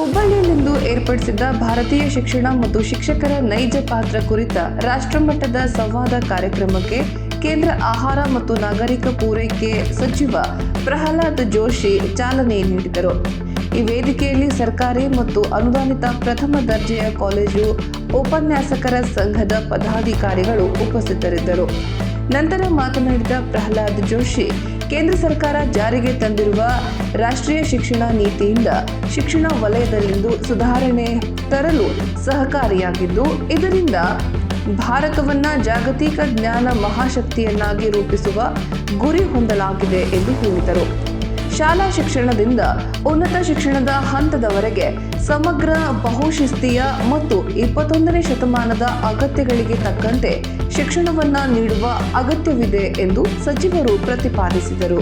ಹುಬ್ಬಳ್ಳಿಯಲ್ಲಿಂದು ಏರ್ಪಡಿಸಿದ್ದ ಭಾರತೀಯ ಶಿಕ್ಷಣ ಮತ್ತು ಶಿಕ್ಷಕರ ನೈಜ ಪಾತ್ರ ಕುರಿತ ರಾಷ್ಟ್ರಮಟ್ಟದ ಸಂವಾದ ಕಾರ್ಯಕ್ರಮಕ್ಕೆ ಕೇಂದ್ರ ಆಹಾರ ಮತ್ತು ನಾಗರಿಕ ಪೂರೈಕೆ ಸಚಿವ ಪ್ರಹ್ಲಾದ್ ಜೋಶಿ ಚಾಲನೆ ನೀಡಿದರು. ಈ ವೇದಿಕೆಯಲ್ಲಿ ಸರ್ಕಾರಿ ಮತ್ತು ಅನುದಾನಿತ ಪ್ರಥಮ ದರ್ಜೆಯ ಕಾಲೇಜು, ಉಪನ್ಯಾಸಕರ ಸಂಘದ ಪದಾಧಿಕಾರಿಗಳು ಉಪಸ್ಥಿತರಿದ್ದರು. ನಂತರ ಮಾತನಾಡಿದ ಪ್ರಹ್ಲಾದ್ ಜೋಶಿ ಕೇಂದ್ರ ಸರ್ಕಾರ ಜಾರಿಗೆ ತಂದಿರುವ ರಾಷ್ಟ್ರೀಯ ಶಿಕ್ಷಣ ನೀತಿಯಿಂದ ಶಿಕ್ಷಣ ವಲಯದಲ್ಲಿಂದು ಸುಧಾರಣೆ ತರಲು ಸಹಕಾರಿಯಾಗಿದ್ದು, ಇದರಿಂದ ಭಾರತವನ್ನ ಜಾಗತಿಕ ಜ್ಞಾನ ಮಹಾಶಕ್ತಿಯನ್ನಾಗಿ ರೂಪಿಸುವ ಗುರಿ ಹೊಂದಲಾಗಿದೆ ಎಂದು ಹೇಳಿದರು. ಶಾಲಾ ಶಿಕ್ಷಣದಿಂದ ಉನ್ನತ ಶಿಕ್ಷಣದ ಹಂತದವರೆಗೆ ಸಮಗ್ರ ಬಹುಶಿಸ್ತೀಯ ಮತ್ತು ಇಪ್ಪತ್ತೊಂದನೇ ಶತಮಾನದ ಅಗತ್ಯಗಳಿಗೆ ತಕ್ಕಂತೆ ಶಿಕ್ಷಣವನ್ನು ನೀಡುವ ಅಗತ್ಯವಿದೆ ಎಂದು ಸಚಿವರು ಪ್ರತಿಪಾದಿಸಿದರು.